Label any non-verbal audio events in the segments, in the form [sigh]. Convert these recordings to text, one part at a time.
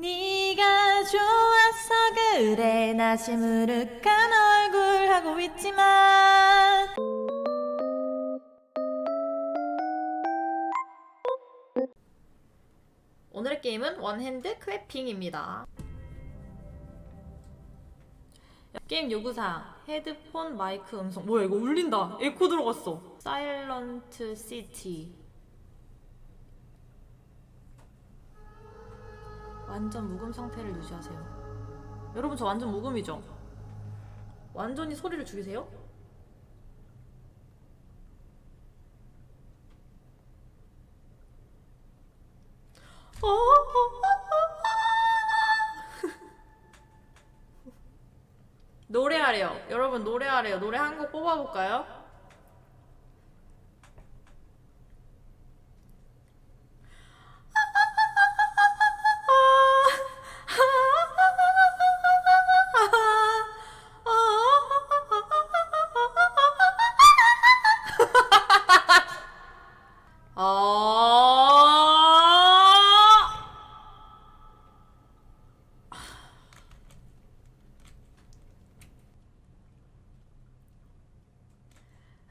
네가 좋아서 그래. 나 시무룩한 얼굴 하고 있지만. 오늘의 게임은 원핸드 클래핑입니다. 게임 요구사항 헤드폰 마이크 음성. 뭐야 이거 울린다. 에코 들어갔어. 사일런트 시티 완전 무금 상태를 유지하세요 여러분 저 완전 무금이죠? 완전히 소리를 줄이세요? [laughs] 노래하래요. 여러분 노래하래요. 노래 한 곡 뽑아볼까요? 아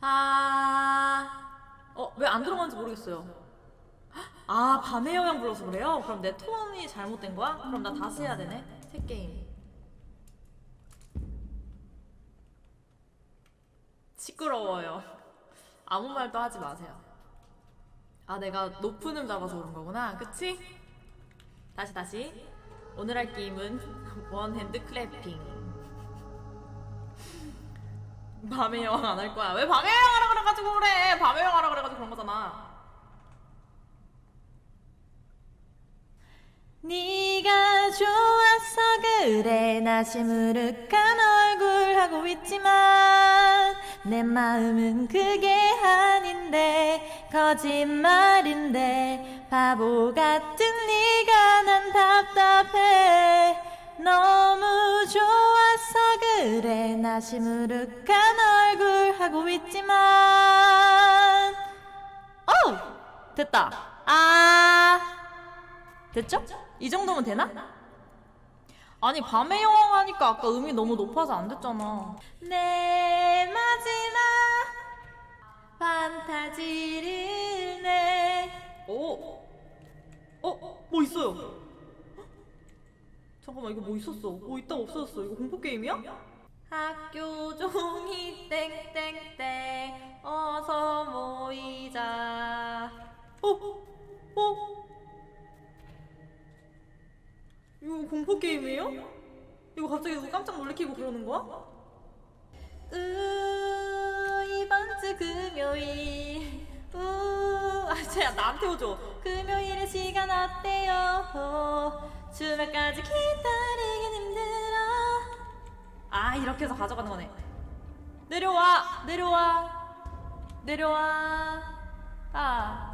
아, 어, 왜 안 들어가는지 모르겠어요. 아, 밤의 영향 불러서 그래요? 그럼 내 톤이 잘못된 거야? 그럼 나 다시 해야 되네? 새 게임. 시끄러워요. 아무 말도 하지 마세요. 아, 내가 높은 음 잡아서 그런 거구나. 그치? 다시, 다시. 오늘 할 게임은 원핸드 클래핑. 밤의 여왕 안 할 거야. 왜 밤의 여왕 하라 그래가지고 그래. 밤의 여왕 하라 그래가지고 그런 거잖아. 네가 좋아서 그래 나 시 무룩한 얼굴 하고 있지만 내 마음은 그게 아닌데 거짓말인데 바보 같은 네가 난 답답해 너무 좋아서 그래 나 시무룩한 얼굴 하고 있지만 어우 됐다 아 됐죠? 이 정도면 되나? 아니 밤의 여왕 하니까 아까 음이 너무 높아서 안 됐잖아 내 마지막 판타지를 내 오! 어? 뭐 있어요? 잠깐만 이거 뭐 있었어 뭐 있다 없어졌어 이거 공포 게임이야? 학교 종이 땡땡땡 어서 모이자 어? 어? 이거 공포 게임이에요? 이거 갑자기 누구 깜짝 놀래키고 그러는 거야? 으 이번 주 금요일. 우아 쟤야 나한테 오죠? 금요일에 시간 어때요? 주말까지 기다리긴 힘들어. 아 이렇게 해서 가져가는 거네. 내려와 내려와 내려와. 아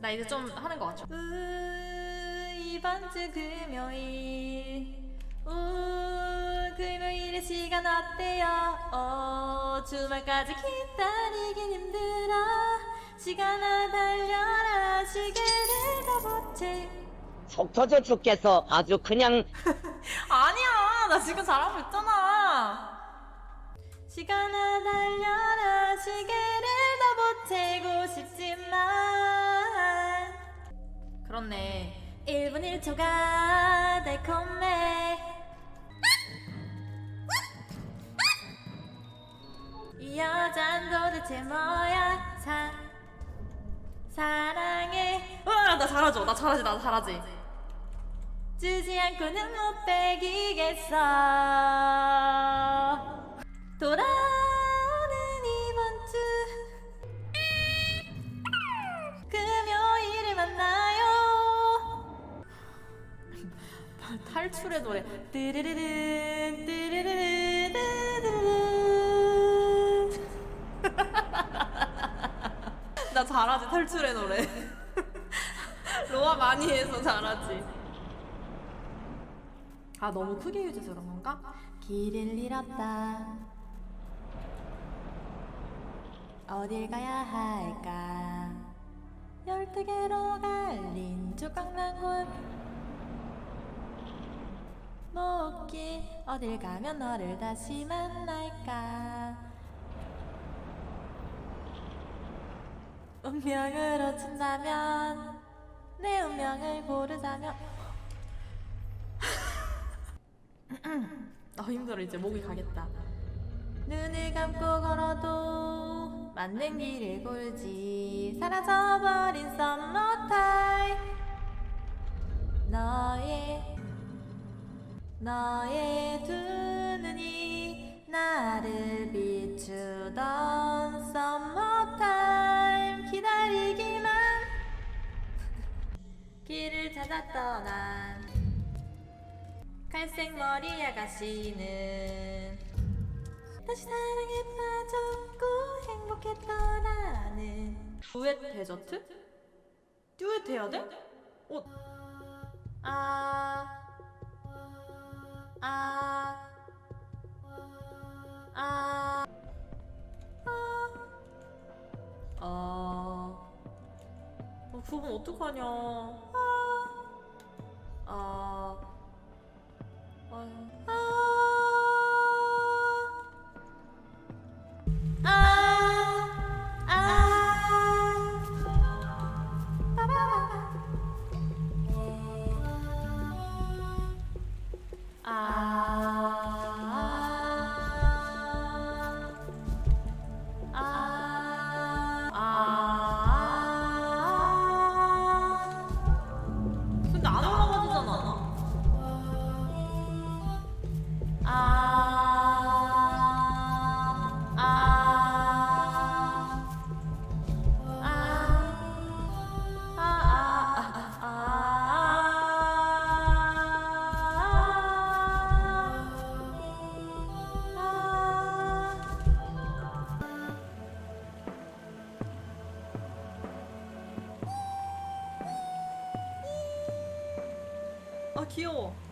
나 이제 좀 하는 거 같죠? 으, 이번 주 금요일. 우 금요일에 시간 어때요? 어, 주말까지 기다리긴 힘들어. 시간아 달려라. 시계를 더 보채. 속 터져 죽겠어. 아주 그냥. [laughs] 아니야. 나 지금 잘하고 있잖아. 시간아 달려라. 시계를 더 보채고 싶지만 그렇네. 1분 1초가 달콤해. 이 여잔 도대체 뭐야? 사 사랑해. 와 나 잘하죠? 나 잘하지 나 잘하지. 주지 않고는 못 빼기겠어. 돌아 탈출의 노래. 띠르르르 띠르르르 [laughs] 나 잘하지 탈출의 노래. [laughs] 로아 많이 해서 잘하지. 아 너무 크게 유지해서 그런 건가? 길을 잃었다. 어딜 가야 할까? 열두 개로 갈린 어딜 가면 너를 다시 만날까? 운명으로 친다면 내 운명을 고르자면. 아 힘들어 이제 목이 가겠다. 눈을 감고 걸어도 맞는 길을 고르지. 사라져버린 썸머타임 너의 너의 두 눈이 나를 비추던 썸머타임 기다리기만 길을 찾아 떠난 갈색 머리 아가씨는 다시 사랑에 빠졌고 행복했던 나는 듀엣 데저트? 듀엣 해야 돼? 어. 아. 아. 아. 아. 어. 어, 그건 어떡하냐. 아. 아. 就。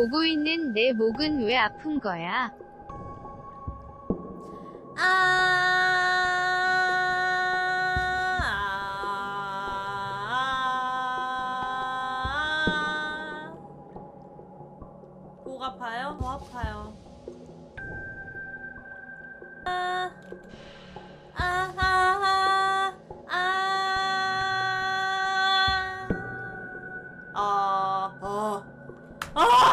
보고 있는 내 목은 왜 아픈 거야? 아, 아... 목 아파요? 더 아파요. 아, 아, 아, 아, 아, 아, 아.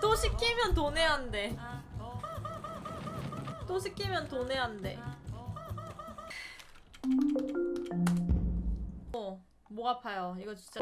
또 시키면 돈 해야 한대. 또 시키면 돈 해야 한대. 어, 목 아파요. 이거 진짜.